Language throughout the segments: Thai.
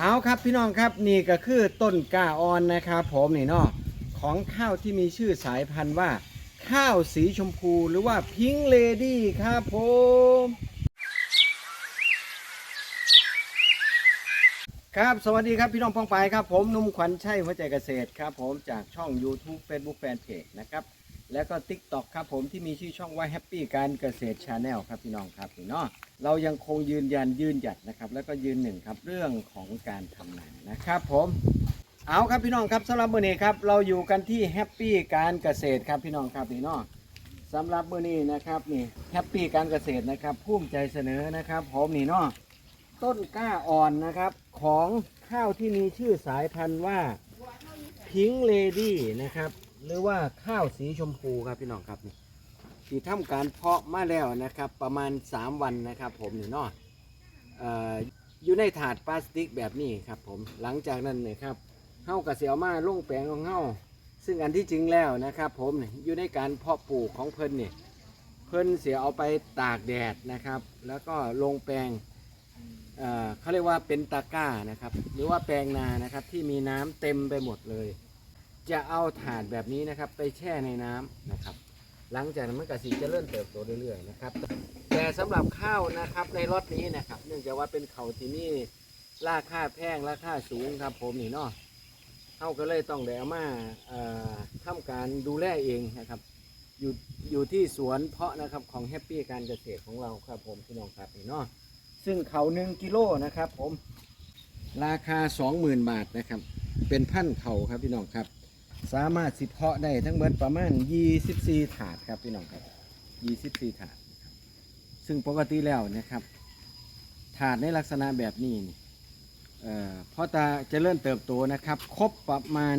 เอาครับพี่น้องครับนี่ก็คือต้นกาออนนะครับผมนี่เนาะของข้าวที่มีชื่อสายพันธุ์ว่า ข้าวสีชมพูหรือว่าพิงเลดี้ครับผมครับสวัสดีครับพี่น้องพองไปครับผมนุ่มขวัญชัยหัวใจเกษตรครับผมจากช่อง YouTube Facebook Fanpage นะครับ แล้วก็ TikTok ครับผมที่มีชื่อช่องว่า Happy การเกษตร Channel ครับพี่น้องครับพี่เนาะเรายังคงยืนยันยืนหยัดนะครับ แล้วก็ยืนหนึ่งครับเรื่องของการทำนานะครับผมเอาครับพี่น้องครับสำหรับมื้อนี้ครับเราอยู่กันที่แฮปปี้การเกษตรครับพี่น้องครับพี่น้องสำหรับมื้อนี้นะครับนี่แฮปปี้การเกษตรนะครับภูมิใจเสนอนะครับผมนี่เนาะต้นกล้าอ่อนนะครับของข้าวที่มีชื่อสายพันธุ์ว่าพิงเลดี้นะครับ หรือว่าข้าวสีชมพูครับพี่น้องครับนี่ที่ทำการเพาะมาแล้วนะครับ ประมาณ 3 วันนะครับ ผมนี่เนาะเอ่ออยู่ในถาดพลาสติกแบบนี้ครับผมหลังจากนั้นเนี่ยครับเฮากระเสียวมาลงแปลงของเฮาซึ่งอันที่จริงแล้วนะครับ ผมนี่อยู่ในการเพาะปลูกของเพิ่นเนี่ยเพิ่นเสียเอาไปตากแดดนะครับ แล้วก็ลงแปลงเเขาเรียกว่าเป็นตะก้านะครับ หรือว่าแปลงนานะครับที่มีน้ำเต็มไปหมดเลย จะเอาถาดแบบนี้นะครับ ไปแช่ในน้ำนะครับ หลังจากนั้นมันกสีจะเริ่มเติบโตเรื่อยๆนะครับ แต่สำหรับข้าวนะครับในรถนี้นะครับ เนื่องจากว่าเป็นเขาที่มีราคาแพงราคาสูงครับ ผมนี่เนาะเขาก็เลยต้องได้เอามาเอ่อทำการดูแลเองนะครับอยู่อยู่ที่สวนเพาะนะครับของแฮปปี้การเกษตรของเราครับผมพี่น้องครับนี่เนาะซึ่งเขาหนึ่งกิโลนะครับ ผม ราคา 20,000 บาทนะครับ เป็นพันเขาครับพี่น้องครับ สามารถสิเพาะได้ทั้งหมดประมาณ 24 ถาดครับพี่น้องครับ 24 ถาด ซึ่งปกติแล้วนะครับ ถาดในลักษณะแบบนี้นี่เอ่อพอตาเจะเริ่มเติบโตนะครับ ครบประมาณ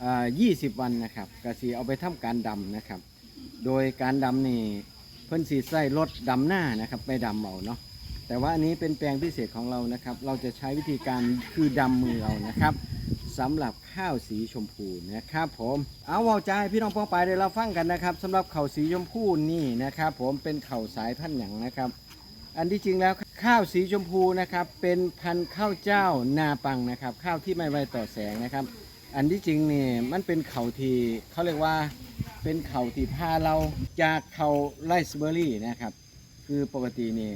เอ่อ20 วันนะครับกสีเอาไปทำการดำนะครับ โดยการดำนี่เพิ่นสีใส่รถดำหน้านะครับไปดำเอาเนาะแต่ว่าอันนี้เป็นแปลงพิเศษของเรานะครับ เราจะใช้วิธีการคือดำมือเอานะครับ สำหรับข้าวสีชมพูนะครับผมเอาเอาใจพี่น้องพ้องไปเดี๋ยวเราฟังกันนะครับสำหรับข้าวสีชมพูนี่นะครับ ผมเป็นข้าวสายพันธุ์หยังนะครับ อันที่จริงแล้วข้าวสีชมพูนะครับ เป็นพันธุ์ข้าวเจ้านาปังนะครับ ข้าวที่ไม่ไวต่อแสงนะครับ อันที่จริงเนี่ยมันเป็นเขาที่เขาเรียกว่าเป็นเขาที่พาเราจากเขาไรซ์เบอร์รี่นะครับ คือปกตินี่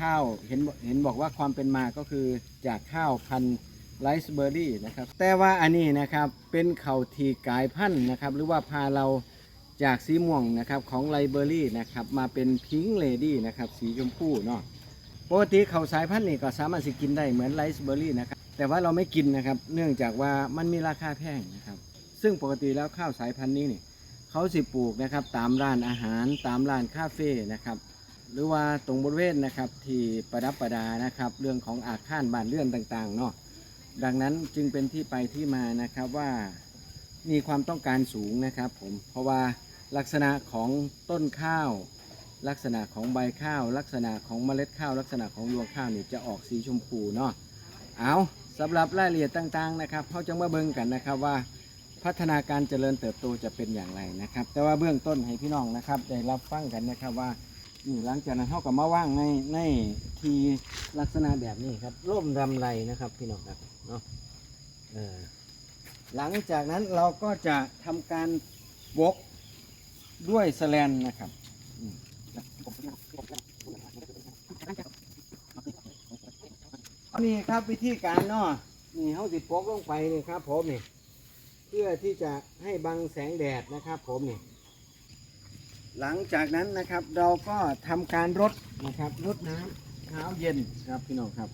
ข้าวเห็นเห็นบอกว่าความเป็นมาก็คือจากข้าวพันธุ์ ไรซ์เบอร์รี่นะครับ แต่ว่าอันนี้นะครับเป็นเข้าทีกลายพันธุ์นะครับ หรือว่าพาเราจากสีม่วงนะครับของไรเบอร์รี่นะครับมาเป็นพิงเลดี้นะครับสีชมพูเนาะปกติเข้าสายพันธุ์นี่ก็สามารถสิกินได้เหมือนไรซ์เบอร์รี่นะครับแต่ว่าเราไม่กินนะครับ เนื่องจากว่ามันมีราคาแพงนะครับ ซึ่งปกติแล้วข้าวสายพันธุ์นี้นี่เขาสิปลูกนะครับตามร้านอาหารตามร้านคาเฟ่นะครับหรือว่าตรงบริเวณนะครับที่ประดับประดานะครับ เรื่องของอาคารบ้านเรือนต่างๆเนาะ ดังนั้นจึงเป็นที่ไปที่มานะครับว่ามีความต้องการสูงนะครับผมเพราะว่าลักษณะของต้นข้าว ลักษณะของใบข้าว ลักษณะของเมล็ดข้าว ลักษณะของรวงข้าวนี่จะออกสีชมพูเนาะเอาสำหรับรายละเอียดต่างๆนะครับเขาจะมาเบิ่งกันนะครับว่าพัฒนาการเจริญเติบโตจะเป็นอย่างไรนะครับ แต่ว่าเบื้องต้นให้พี่น้องนะครับได้รับฟังกันนะครับว่า นี่หลังจากนั้นเขาก็มาว่างในในทีลักษณะแบบนี้ครับร่มรำไรนะครับพี่น้องครับเนาะเออหลังจากนั้นเราก็จะทำการบกด้วยแสแลนนะครับมนี่ครับวิธีการเนาะนี่เขาสิดปกลงไปนี่ครับผมนี่เพื่อที่จะให้บังแสงแดดนะครับผมนี่ หลังจากนั้นนะครับเราก็ทำการรดนะครับรดน้ำเช้าเย็นครับพี่น้องครับ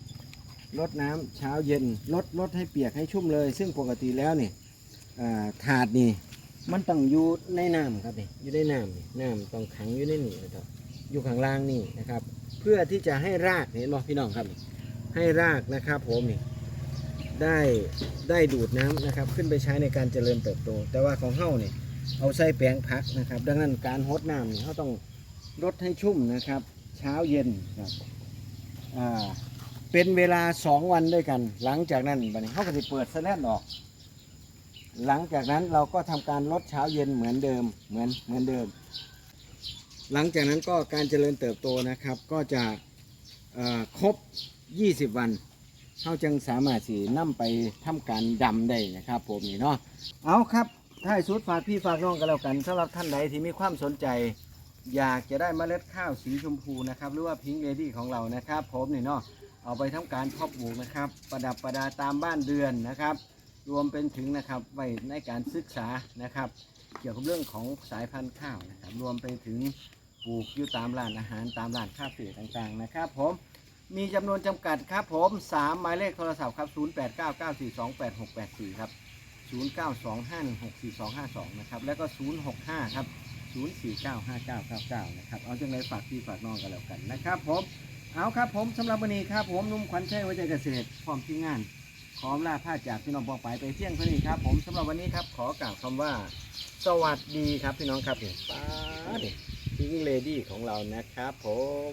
รดน้ำเช้าเย็นรดรดให้เปียกให้ชุ่มเลย ซึ่งปกติแล้วเนี่อ่าถาดนี่มันต้องอยู่ในน้ำครับนี่อยู่ในน้ำนี่น้ำต้องขังอยู่ในนี่นะครับอยู่ข้างล่างนี่นะครับ เพื่อที่จะให้รากเห็นบ่พี่น้องครับนี่ให้รากนะครับผมนี่ได้ได้ดูดน้ำนะครับ ขึ้นไปใช้ในการเจริญเติบโต แต่ว่าของเฮ้านี่ เอาใส่แปลงพักนะครับ ดังนั้นการฮดน้ำเนี่ยเขาต้องรดให้ชุ่มนะครับ เช้าเย็นครับอ่าเป็นเวลาสองวันด้วยกัน หลังจากนั้นบัดนี้เขาก็จะเปิดสแลนออก หลังจากนั้นเราก็ทำการลดเช้าเย็นเหมือนเดิมเหมือนเหมือนเดิม หลังจากนั้นก็การเจริญเติบโตนะครับ ก็จะเอ่อครบ 20 วันเขาจึงสามารถสินํไปทำการดำได้นะครับ ผมนี่เนาะเอาครับ ท้ายสุดฝากพี่ฝากน้องกันแล้วกันสำหรับท่านใดที่มีความสนใจ อยากจะได้เมล็ดข้าวสีชมพูนะครับ หรือว่าพิงเลดี้ของเรานะครับ ผมนี่เนาะเอาไปทำการเพาะปลูกนะครับ ประดับประดาตามบ้านเรือนนะครับ รวมเป็นถึงนะครับไว้ในการศึกษานะครับ เกี่ยวกับเรื่องของสายพันธุ์ข้าวนะครับ รวมไปถึงปลูกอยู่ตามร้านอาหารตามร้านคาเฟ่ต่างๆนะครับ ผมมีจำนวนจำกัดครับผม 3 หมายเลขโทรศัพท์ครับ 0899428684 ครับ 0925164252 นะครับ แล้วก็ 065 ครับ 0495999 นะครับ เอาจังเลยฝากพี่ฝากน้องกันแล้วกันนะครับผมเอาครับผมสำหรับวันนี้ครับผมนุ่มขวัญชัยวัจเกษตรพร้อมทีมงานขอมลาผ้าจากพี่น้องปองไปไปเที่ยงเท่านี้ครับ ผมสำหรับวันนี้ครับ ขอกล่าวคำว่า สวัสดีครับพี่น้องครับป้าเด็กพิงเลดี้ของเรานะครับผม